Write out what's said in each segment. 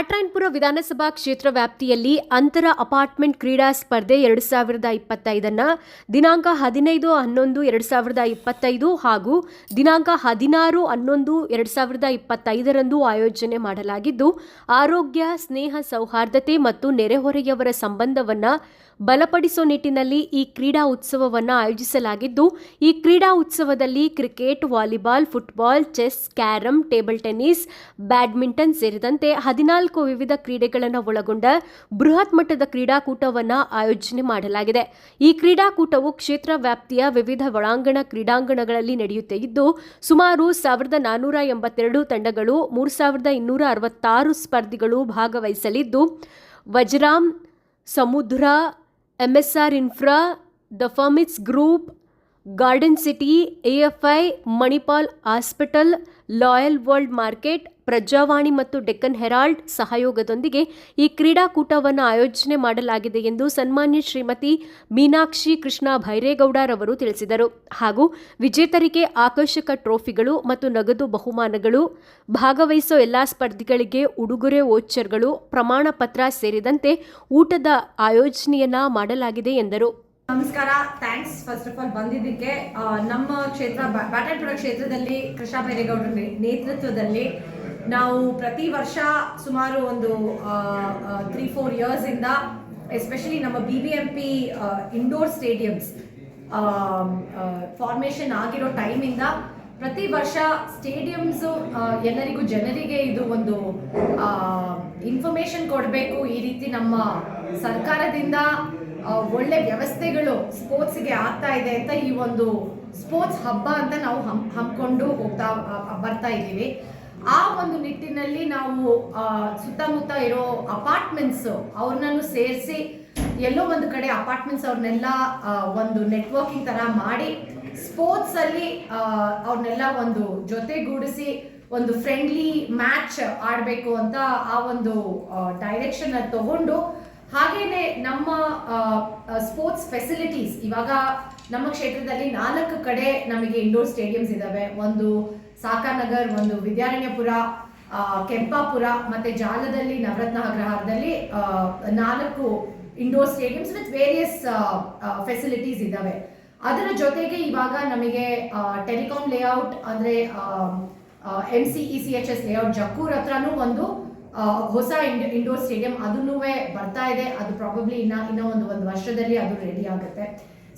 ಬ್ಯಾಟ್ರಾಯನ್ಪುರ ವಿಧಾನಸಭಾ ಕ್ಷೇತ್ರ ವ್ಯಾಪ್ತಿಯಲ್ಲಿ ಅಂತರ ಅಪಾರ್ಟ್ಮೆಂಟ್ ಕ್ರೀಡಾ ಸ್ಪರ್ಧೆ ಎರಡು ಸಾವಿರದ ಇಪ್ಪತ್ತೈದನ್ನು ದಿನಾಂಕ ಹದಿನೈದು ಹನ್ನೊಂದು ಎರಡು ಸಾವಿರದ ಇಪ್ಪತ್ತೈದು ಹಾಗೂ ದಿನಾಂಕ ಹದಿನಾರು ಹನ್ನೊಂದು ಎರಡು ಸಾವಿರದ ಇಪ್ಪತ್ತೈದರಂದು ಆಯೋಜನೆ ಮಾಡಲಾಗಿದ್ದು, ಆರೋಗ್ಯ, ಸ್ನೇಹ ಸೌಹಾರ್ದತೆ ಮತ್ತು ನೆರೆಹೊರೆಯವರ ಸಂಬಂಧವನ್ನು ಬಲಪಡಿಸೋ ನಿಟ್ಟಿನಲ್ಲಿ ಈ ಕ್ರೀಡಾ ಉತ್ಸವವನ್ನು ಆಯೋಜಿಸಲಾಗಿದ್ದು, ಈ ಕ್ರೀಡಾ ಉತ್ಸವದಲ್ಲಿ cricket, volleyball, football, chess, carrom, table tennis, badminton ಸೇರಿದಂತೆ ಹದಿನಾಲ್ಕು ವಿವಿಧ ಕ್ರೀಡೆಗಳನ್ನು ಒಳಗೊಂಡ ಬೃಹತ್ ಮಟ್ಟದ ಕ್ರೀಡಾಕೂಟವನ್ನು ಆಯೋಜನೆ ಮಾಡಲಾಗಿದೆ. ಈ ಕ್ರೀಡಾಕೂಟವು ಕ್ಷೇತ್ರ ವ್ಯಾಪ್ತಿಯ ವಿವಿಧ ಒಳಾಂಗಣ ಕ್ರೀಡಾಂಗಣಗಳಲ್ಲಿ ನಡೆಯುತ್ತೆ. ಇದ್ದು ಸುಮಾರು ಸಾವಿರದ ನಾನ್ನೂರ ಎಂಬತ್ತೆರಡು ತಂಡಗಳು, ಮೂರು ಸಾವಿರದ ಇನ್ನೂರ ಅರವತ್ತಾರು ಸ್ಪರ್ಧಿಗಳು ಭಾಗವಹಿಸಲಿದ್ದು Vajram Samudra, MSR Infra, the ಫರ್ಮಿಟ್ಸ್ Group, Garden City AFI Manipal Hospital Loyal World Market, Prajavani ಮತ್ತು ಡೆಕ್ಕನ್ ಹೆರಾಲ್ಡ್ ಸಹಯೋಗದೊಂದಿಗೆ ಈ ಕ್ರೀಡಾಕೂಟವನ್ನು ಆಯೋಜನೆ ಮಾಡಲಾಗಿದೆ ಎಂದು ಸನ್ಮಾನ್ಯ ಶ್ರೀಮತಿ ಮೀನಾಕ್ಷಿ ಕೃಷ್ಣ ಭೈರೇಗೌಡರವರು ತಿಳಿಸಿದರು. ಹಾಗೂ ವಿಜೇತರಿಗೆ ಆಕರ್ಷಕ ಟ್ರೋಫಿಗಳು ಮತ್ತು ನಗದು ಬಹುಮಾನಗಳು, ಭಾಗವಹಿಸೋ ಎಲ್ಲ ಸ್ಪರ್ಧಿಗಳಿಗೆ ಉಡುಗೊರೆ ವೋಚರ್ಗಳು ಪ್ರಮಾಣ ಪತ್ರ ಸೇರಿದಂತೆ ಊಟದ ಆಯೋಜನೆಯನ್ನ ಮಾಡಲಾಗಿದೆ ಎಂದರು. ನಮಸ್ಕಾರ ಥ್ಯಾಂಕ್ಸ್ ಫಸ್ಟ್ ಆಫ್ ಆಲ್ ಬಂದಿದ್ದಕ್ಕೆ. ನಮ್ಮ ಕ್ಷೇತ್ರ ಬ್ಯಾಟಲ್ಪುರ ಕ್ಷೇತ್ರದಲ್ಲಿ ಕೃಷ್ಣ ಬೈರೇಗೌಡರ ನೇತೃತ್ವದಲ್ಲಿ ನಾವು ಪ್ರತಿ ವರ್ಷ ಸುಮಾರು ಒಂದು ತ್ರೀ ಫೋರ್ ಇಯರ್ಸ್ ಇಂದ ಎಸ್ಪೆಷಲಿ ನಮ್ಮ B B M P indoor stadiums formation ಆಗಿರೋ ಟೈಮಿಂದ ಪ್ರತಿ ವರ್ಷ ಸ್ಟೇಡಿಯಮ್ಸು ಎಲ್ಲರಿಗೂ ಜನರಿಗೆ ಇದು ಒಂದು ಇನ್ಫಾರ್ಮೇಷನ್ ಕೊಡಬೇಕು ಈ ರೀತಿ ನಮ್ಮ ಸರ್ಕಾರದಿಂದ ಒಳ್ಳೆ ವ್ಯವಸ್ಥೆಗಳು ಸ್ಪೋರ್ಟ್ಸ್ಗೆ ಆಗ್ತಾ ಇದೆ ಅಂತ ಈ ಒಂದು ಸ್ಪೋರ್ಟ್ಸ್ ಹಬ್ಬ ಅಂತ ನಾವು ಹಮ್ ಹಮ್ಮಿಕೊಂಡು ಹೋಗ್ತಾ ಬರ್ತಾ ಇದ್ದೀವಿ. ಆ ಒಂದು ನಿಟ್ಟಿನಲ್ಲಿ ನಾವು ಸುತ್ತಮುತ್ತ ಇರೋ ಅಪಾರ್ಟ್ಮೆಂಟ್ಸ್ ಅವ್ರನ್ನೂ ಸೇರಿಸಿ ಎಲ್ಲೋ ಒಂದು ಕಡೆ ಅಪಾರ್ಟ್ಮೆಂಟ್ಸ್ ಅವ್ರನ್ನೆಲ್ಲ ಒಂದು ನೆಟ್ವರ್ಕಿಂಗ್ ಥರ ಮಾಡಿ ಸ್ಪೋರ್ಟ್ಸಲ್ಲಿ ಅವ್ರನ್ನೆಲ್ಲ ಒಂದು ಜೊತೆಗೂಡಿಸಿ ಒಂದು ಫ್ರೆಂಡ್ಲಿ ಮ್ಯಾಚ್ ಆಡಬೇಕು ಅಂತ ಆ ಒಂದು ಡೈರೆಕ್ಷನ್ ತಗೊಂಡು ಹಾಗೇನೆ ನಮ್ಮ ಸ್ಪೋರ್ಟ್ಸ್ ಫೆಸಿಲಿಟೀಸ್ ಇವಾಗ ನಮ್ಮ ಕ್ಷೇತ್ರದಲ್ಲಿ ನಾಲ್ಕು ಕಡೆ ನಮಗೆ ಇಂಡೋರ್ ಸ್ಟೇಡಿಯಮ್ಸ್ ಇದಾವೆ. ಒಂದು ಸಾಕಾನಗರ್, ಒಂದು ವಿದ್ಯಾರಣ್ಯಪುರ ಕೆಂಪಾಪುರ, ಮತ್ತೆ ಜಾಲದಲ್ಲಿ ನವರತ್ನ ಅಗ್ರಹಾರದಲ್ಲಿ ನಾಲ್ಕು indoor stadiums with various facilities ಇದ್ದಾವೆ ಅದರ ಜೊತೆಗೆ ಇವಾಗ ನಮಗೆ ಟೆಲಿಕಾಂ ಲೇಔಟ್ ಅಂದ್ರೆ M C E C H S layout Jakkur ಹತ್ರನೂ ಒಂದು ಹೊಸ ಇಂಡೋರ್ ಸ್ಟೇಡಿಯಂ ಅದನ್ನೂ ಬರ್ತಾ ಇದೆ. ಅದು ಪ್ರಾಬಬ್ಲಿ ಇನ್ನ ಇನ್ನ ಒಂದು ಒಂದು ವರ್ಷದಲ್ಲಿ ಅದು ರೆಡಿ ಆಗುತ್ತೆ.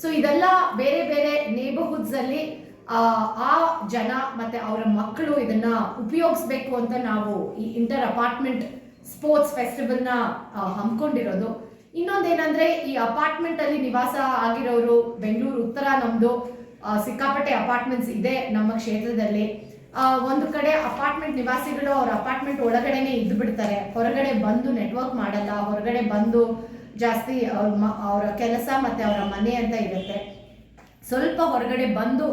ಸೊ ಇದೆಲ್ಲ ಬೇರೆ ಬೇರೆ ನೇಬರ್ಹುಡ್ಸ್ ಅಲ್ಲಿ ಆ, ಜನ ಮತ್ತೆ ಅವರ ಮಕ್ಕಳು ಇದನ್ನ ಉಪಯೋಗಿಸ್ಬೇಕು ಅಂತ ನಾವು ಈ ಇಂಟರ್ ಅಪಾರ್ಟ್ಮೆಂಟ್ ಸ್ಪೋರ್ಟ್ಸ್ ಫೆಸ್ಟಿವಲ್ನ ಹಮ್ಮಿಕೊಂಡಿರೋದು. ಇನ್ನೊಂದೇನಂದ್ರೆ ಈ ಅಪಾರ್ಟ್ಮೆಂಟ್ ಅಲ್ಲಿ ನಿವಾಸ ಆಗಿರೋರು ಬೆಂಗಳೂರು ಉತ್ತರ ನಮ್ದು ಸಿಕ್ಕಾಪಟ್ಟೆ ಅಪಾರ್ಟ್ಮೆಂಟ್ಸ್ ಇದೆ ನಮ್ಮ ಕ್ಷೇತ್ರದಲ್ಲಿ. ಒಂದು ಕಡೆ ಅಪಾರ್ಟ್ಮೆಂಟ್ ನಿವಾಸಿಗಳು ಅವ್ರ ಅಪಾರ್ಟ್ಮೆಂಟ್ ಒಳಗಡೆನೆ ಇದ್ದು ಬಿಡ್ತಾರೆ. ಹೊರಗಡೆ ಬಂದು ನೆಟ್ವರ್ಕ್ ಮಾಡಲ್ಲ, ಹೊರಗಡೆ ಬಂದು ಜಾಸ್ತಿ ಅವ್ರ ಅವರ ಕೆಲಸ ಮತ್ತೆ ಅವರ ಮನೆ ಅಂತ ಇರುತ್ತೆ. ಸ್ವಲ್ಪ ಹೊರಗಡೆ ಬಂದು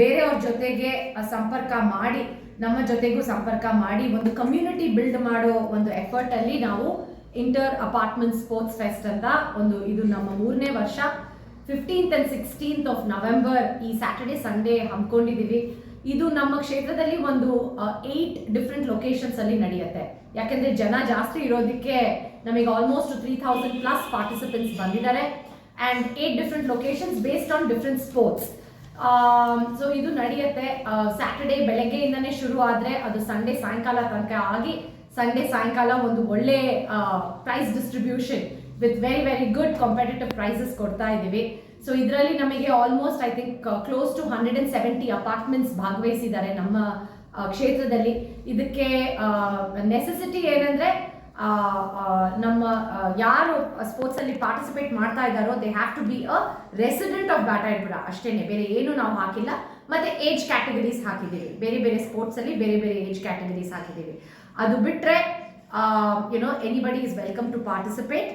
ಬೇರೆಯವ್ರ ಜೊತೆಗೆ ಸಂಪರ್ಕ ಮಾಡಿ, ನಮ್ಮ ಜೊತೆಗೂ ಸಂಪರ್ಕ ಮಾಡಿ, ಒಂದು ಕಮ್ಯುನಿಟಿ ಬಿಲ್ಡ್ ಮಾಡೋ ಒಂದು ಎಫರ್ಟ್ ಅಲ್ಲಿ ನಾವು ಇಂಟರ್ ಅಪಾರ್ಟ್ಮೆಂಟ್ ಸ್ಪೋರ್ಟ್ಸ್ ಫೆಸ್ಟ್ ಅಂತ ಒಂದು ಇದು ನಮ್ಮ ಮೂರನೇ ವರ್ಷ. Fifteenth and sixteenth of November ಈ ಸ್ಯಾಟರ್ಡೆ ಸಂಡೇ ಹಮ್ಮಿಕೊಂಡಿದ್ದೀವಿ ಇದು ನಮ್ಮ ಕ್ಷೇತ್ರದಲ್ಲಿ ಒಂದು ಏಟ್ ಡಿಫ್ರೆಂಟ್ ಲೊಕೇಶನ್ಸ್ ಅಲ್ಲಿ ನಡೆಯುತ್ತೆ. ಯಾಕೆಂದ್ರೆ ಜನ ಜಾಸ್ತಿ ಇರೋದಕ್ಕೆ ನಮಗೆ almost three thousand plus participants ಬಂದಿದ್ದಾರೆ. And eight different locations based on different sports so ಇದು ನಡೆಯುತ್ತೆ ಸ್ಯಾಟರ್ಡೆ ಬೆಳಗ್ಗೆಯಿಂದನೇ ಶುರು ಆದ್ರೆ ಅದು ಸಂಡೇ ಸಾಯಂಕಾಲ ತನಕ ಆಗಿ ಸಂಡೇ ಸಾಯಂಕಾಲ ಒಂದು ಒಳ್ಳೆ prize distribution with very very good competitive prizes ಕೊಡ್ತಾ ಇದ್ದೀವಿ ಸೊ ಇದರಲ್ಲಿ ನಮಗೆ almost I think close to hundred and seventy apartments ಭಾಗವಹಿಸಿದ್ದಾರೆ ನಮ್ಮ ಆ, ಕ್ಷೇತ್ರದಲ್ಲಿ. ಇದಕ್ಕೆ ನೆಸೆಸಿಟಿ ಏನಂದ್ರೆ ಆ, ಆ, ನಮ್ಮ ಯಾರು ಸ್ಪೋರ್ಟ್ಸ್ ಅಲ್ಲಿ ಪಾರ್ಟಿಸಿಪೇಟ್ ಮಾಡ್ತಾ ಇದ್ದಾರೋ they have to be a resident of Batayapura ಅಷ್ಟೇನೆ ಬೇರೆ ಏನು ನಾವು ಹಾಕಿಲ್ಲ. ಮತ್ತೆ ಏಜ್ ಕ್ಯಾಟಗರೀಸ್ ಹಾಕಿದ್ದೀವಿ. ಬೇರೆ ಬೇರೆ ಸ್ಪೋರ್ಟ್ಸ್ ಅಲ್ಲಿ ಬೇರೆ ಬೇರೆ ಏಜ್ ಕ್ಯಾಟಗರೀಸ್ ಹಾಕಿದ್ದೀವಿ. ಅದು ಬಿಟ್ರೆ you know anybody is welcome to participate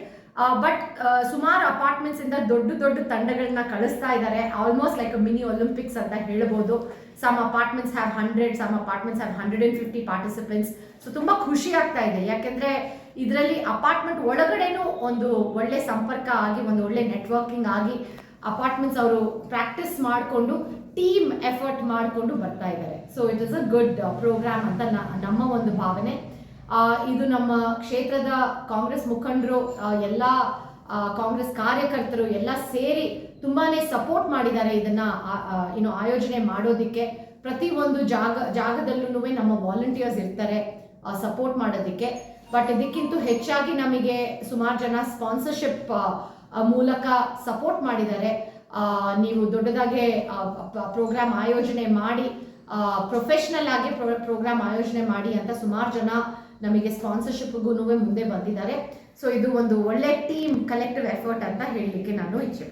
but ಸುಮಾರು ಅಪಾರ್ಟ್ಮೆಂಟ್ಸ್ ಇಂದ ದೊಡ್ಡ ದೊಡ್ಡ ತಂಡಗಳನ್ನ ಕಳಿಸ್ತಾ ಇದ್ದಾರೆ ಆಲ್ಮೋಸ್ಟ್ ಲೈಕ್ ಮಿನಿ ಒಲಿಂಪಿಕ್ಸ್ ಅಂತ ಹೇಳ್ಬೋದು. Some apartments have hundred some apartments have hundred and fifty participants so ತುಂಬಾ ಖುಷಿ ಆಗ್ತಾ ಇದೆ. ಯಾಕೆಂದ್ರೆ ಇದರಲ್ಲಿ ಅಪಾರ್ಟ್ಮೆಂಟ್ ಒಳಗಡೆನೂ ಒಂದು ಒಳ್ಳೆ ಸಂಪರ್ಕ ಆಗಿ, ಒಂದು ಒಳ್ಳೆ ನೆಟ್ವರ್ಕಿಂಗ್ ಆಗಿ ಅಪಾರ್ಟ್ಮೆಂಟ್ಸ್ ಅವರು ಪ್ರಾಕ್ಟೀಸ್ ಮಾಡಿಕೊಂಡು ಟೀಮ್ ಎಫರ್ಟ್ ಮಾಡಿಕೊಂಡು ಬರ್ತಾ ಇದ್ದಾರೆ so it is a good program ಅಂತ ನಮ್ಮ ಒಂದು ಭಾವನೆ. ಇದು ನಮ್ಮ ಕ್ಷೇತ್ರದ ಕಾಂಗ್ರೆಸ್ ಮುಖಂಡರು ಎಲ್ಲ ಕಾಂಗ್ರೆಸ್ ಕಾರ್ಯಕರ್ತರು ಎಲ್ಲ ಸೇರಿ ತುಂಬಾನೇ ಸಪೋರ್ಟ್ ಮಾಡಿದ್ದಾರೆ ಇದನ್ನ ಏನು ಆಯೋಜನೆ ಮಾಡೋದಿಕ್ಕೆ. ಪ್ರತಿ ಒಂದು ಜಾಗ ಜಾಗದಲ್ಲೂ ನಮ್ಮ ವಾಲಂಟಿಯರ್ಸ್ ಇರ್ತಾರೆ ಸಪೋರ್ಟ್ ಮಾಡೋದಕ್ಕೆ. ಬಟ್ ಇದಕ್ಕಿಂತ ಹೆಚ್ಚಾಗಿ ನಮಗೆ ಸುಮಾರು ಜನ ಸ್ಪಾನ್ಸರ್ಶಿಪ್ ಮೂಲಕ ಸಪೋರ್ಟ್ ಮಾಡಿದ್ದಾರೆ. ನೀವು ದೊಡ್ಡದಾಗೆ ಪ್ರೋಗ್ರಾಮ್ ಆಯೋಜನೆ ಮಾಡಿ ಪ್ರೊಫೆಷ್ನಲ್ ಆಗಿ ಪ್ರೋಗ್ರಾಮ್ ಆಯೋಜನೆ ಮಾಡಿ ಅಂತ ಸುಮಾರು ಜನ ನಮಗೆ ಸ್ಪಾನ್ಸರ್ಶಿಪ್ಗೂ ಮುಂದೆ ಬಂದಿದ್ದಾರೆ. ಸೊ ಇದು ಒಂದು ಒಳ್ಳೆ ಟೀಮ್ ಕಲೆಕ್ಟಿವ್ ಎಫರ್ಟ್ ಅಂತ ಹೇಳಲಿಕ್ಕೆ ನಾನು ಇಚ್ಛೆ